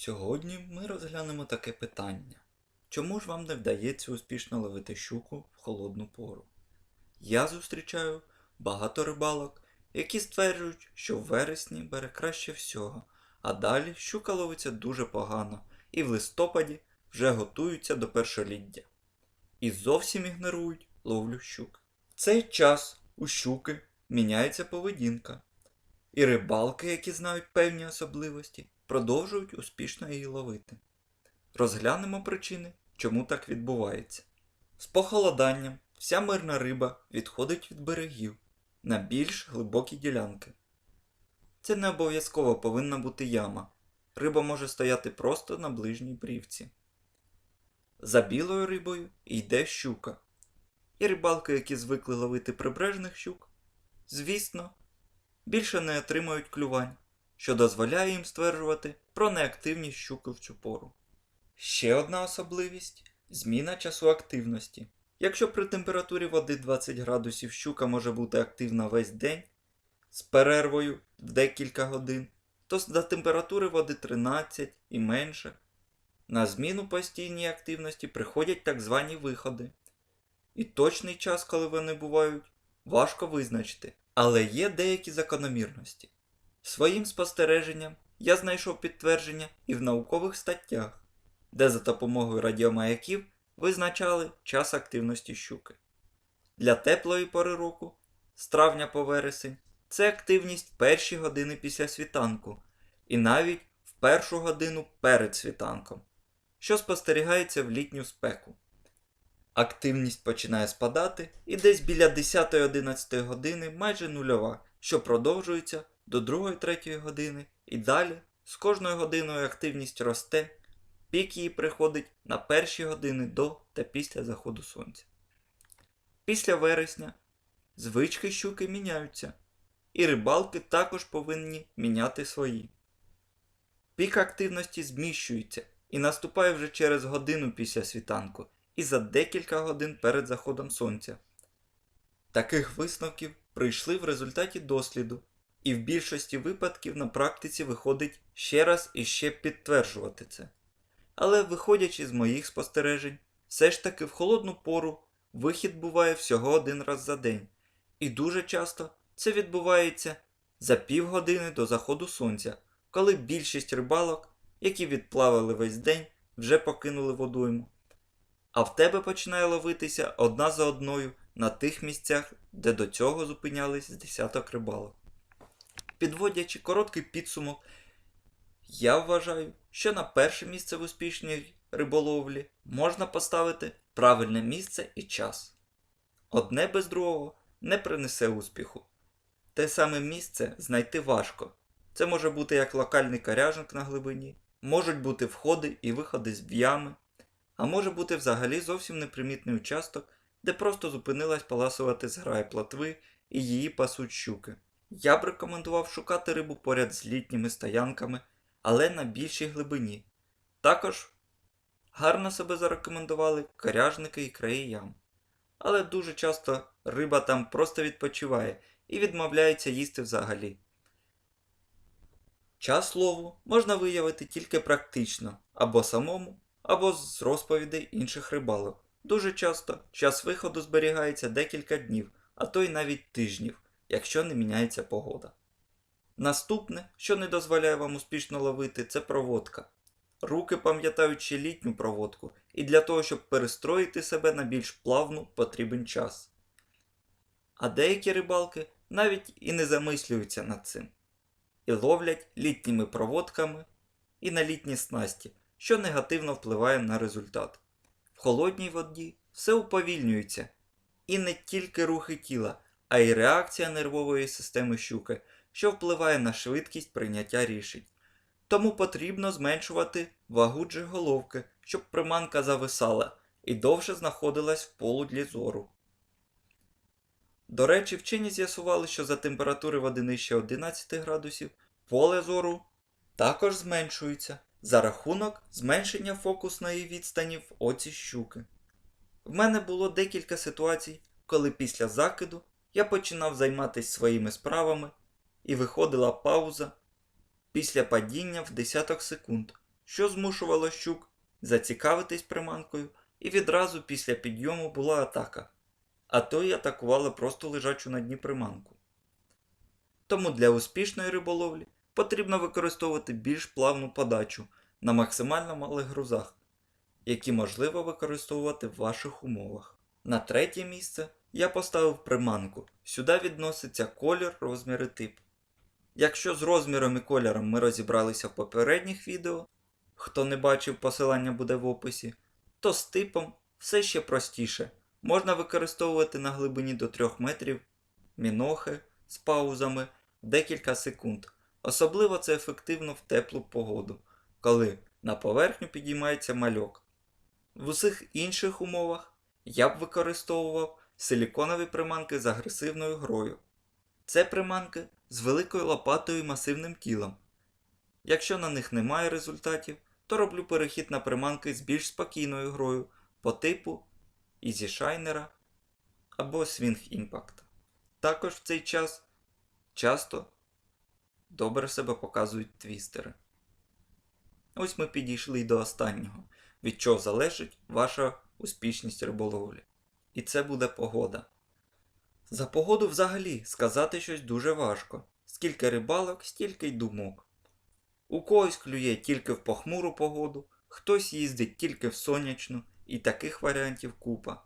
Сьогодні ми розглянемо таке питання. Чому ж вам не вдається успішно ловити щуку в холодну пору? Я зустрічаю багато рибалок, які стверджують, що в вересні бере краще всього, а далі щука ловиться дуже погано і в листопаді вже готуються до першоліддя. І зовсім ігнорують ловлю щук. В цей час у щуки міняється поведінка, і рибалки, які знають певні особливості, продовжують успішно її ловити. Розглянемо причини, чому так відбувається. З похолоданням вся мирна риба відходить від берегів на більш глибокі ділянки. Це не обов'язково повинна бути яма. Риба може стояти просто на ближній брівці. За білою рибою йде щука. І рибалки, які звикли ловити прибережних щук, звісно, більше не отримують клювань, що дозволяє їм стверджувати про неактивність щуки в цю пору. Ще одна особливість зміна часу активності. Якщо при температурі води 20 градусів щука може бути активна весь день з перервою в декілька годин, то за температури води 13 і менше. На зміну постійній активності приходять так звані виходи. І точний час, коли вони бувають, важко визначити, але є деякі закономірності. Своїм спостереженням я знайшов підтвердження і в наукових статтях, де за допомогою радіомаяків визначали час активності щуки. Для теплої пори року, з травня по вересень, це активність в перші години після світанку і навіть в першу годину перед світанком, що спостерігається в літню спеку. Активність починає спадати і десь біля 10-11 години майже нульова, що продовжується до 2-3 години і далі з кожною годиною активність росте, пік її приходить на перші години до та після заходу сонця. Після вересня звички щуки міняються, і рибалки також повинні міняти свої. Пік активності зміщується і наступає вже через годину після світанку і за декілька годин перед заходом сонця. Таких висновків прийшли в результаті досліду, і в більшості випадків на практиці виходить ще раз і ще підтверджувати це. Але виходячи з моїх спостережень, все ж таки в холодну пору вихід буває всього один раз за день, і дуже часто це відбувається за півгодини до заходу сонця, коли більшість рибалок, які відплавали весь день, вже покинули водойму. А в тебе починає ловитися одна за одною на тих місцях, де до цього зупинялись з десяток рибалок. Підводячи короткий підсумок, я вважаю, що на перше місце в успішній риболовлі можна поставити правильне місце і час. Одне без другого не принесе успіху. Те саме місце знайти важко. Це може бути як локальний коряжник на глибині, можуть бути входи і виходи з ями, а може бути взагалі зовсім непримітний участок, де просто зупинилась паласувати зграя плотви і її пасуть щуки. Я б рекомендував шукати рибу поряд з літніми стоянками, але на більшій глибині. Також гарно себе зарекомендували коряжники і краї ям. Але дуже часто риба там просто відпочиває і відмовляється їсти взагалі. Час лову можна виявити тільки практично, або самому, або з розповідей інших рибалок. Дуже часто час виходу зберігається декілька днів, а то й навіть тижнів, якщо не міняється погода. Наступне, що не дозволяє вам успішно ловити, це проводка. Руки пам'ятають ще літню проводку, і для того, щоб перестроїти себе на більш плавну, потрібен час. А деякі рибалки навіть і не замислюються над цим. І ловлять літніми проводками і на літні снасті, що негативно впливає на результат. В холодній воді все уповільнюється, і не тільки рухи тіла, а й реакція нервової системи щуки, що впливає на швидкість прийняття рішень. Тому потрібно зменшувати вагу джиголовки, щоб приманка зависала і довше знаходилась в полудлі зору. До речі, вчені з'ясували, що за температури води нижче 11 градусів поле зору також зменшується за рахунок зменшення фокусної відстані в оці щуки. В мене було декілька ситуацій, коли після закиду я починав займатися своїми справами і виходила пауза після падіння в десяток секунд, що змушувало щук зацікавитись приманкою, і відразу після підйому була атака, а то й атакували просто лежачу на дні приманку. Тому для успішної риболовлі потрібно використовувати більш плавну подачу на максимально малих грузах, які можливо використовувати в ваших умовах. На третє місце я поставив приманку. Сюди відноситься колір, розмір і тип. Якщо з розміром і кольором ми розібралися в попередніх відео, хто не бачив, посилання буде в описі, то з типом все ще простіше. Можна використовувати на глибині до 3 метрів мінохи з паузами декілька секунд. Особливо це ефективно в теплу погоду, коли на поверхню підіймається мальок. В усіх інших умовах я б використовував силіконові приманки з агресивною грою. Це приманки з великою лопатою і масивним тілом. Якщо на них немає результатів, то роблю перехід на приманки з більш спокійною грою по типу Easy Shiner або Swing Impact. Також в цей час часто добре себе показують твістери. Ось ми підійшли й до останнього, від чого залежить ваша успішність риболовлі. І це буде погода. За погоду взагалі сказати щось дуже важко. Скільки рибалок, стільки й думок. У когось клює тільки в похмуру погоду, хтось їздить тільки в сонячну, і таких варіантів купа.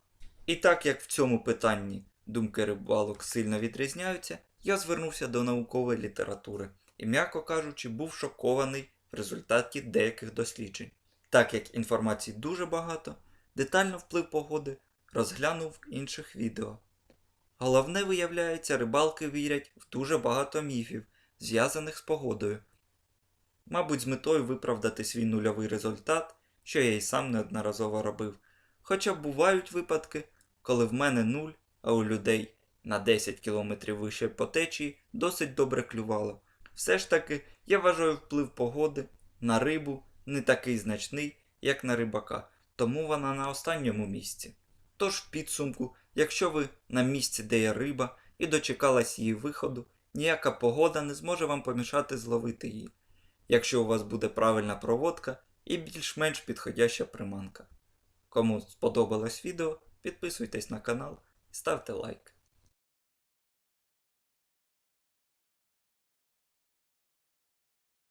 І так як в цьому питанні думки рибалок сильно відрізняються, я звернувся до наукової літератури і, м'яко кажучи, був шокований в результаті деяких досліджень. Так як інформації дуже багато, детально вплив погоди розглянув в інших відео. Головне, виявляється, рибалки вірять в дуже багато міфів, зв'язаних з погодою. Мабуть, з метою виправдати свій нульовий результат, що я й сам неодноразово робив. Хоча бувають випадки, коли в мене нуль, а у людей на 10 км вище по течії досить добре клювало. Все ж таки, я вважаю вплив погоди на рибу не такий значний, як на рибака, тому вона на останньому місці. Тож в підсумку, якщо ви на місці, де є риба, і дочекалась її виходу, ніяка погода не зможе вам помішати зловити її, якщо у вас буде правильна проводка і більш-менш підходяща приманка. Кому сподобалось відео, підписуйтесь на канал і ставте лайк.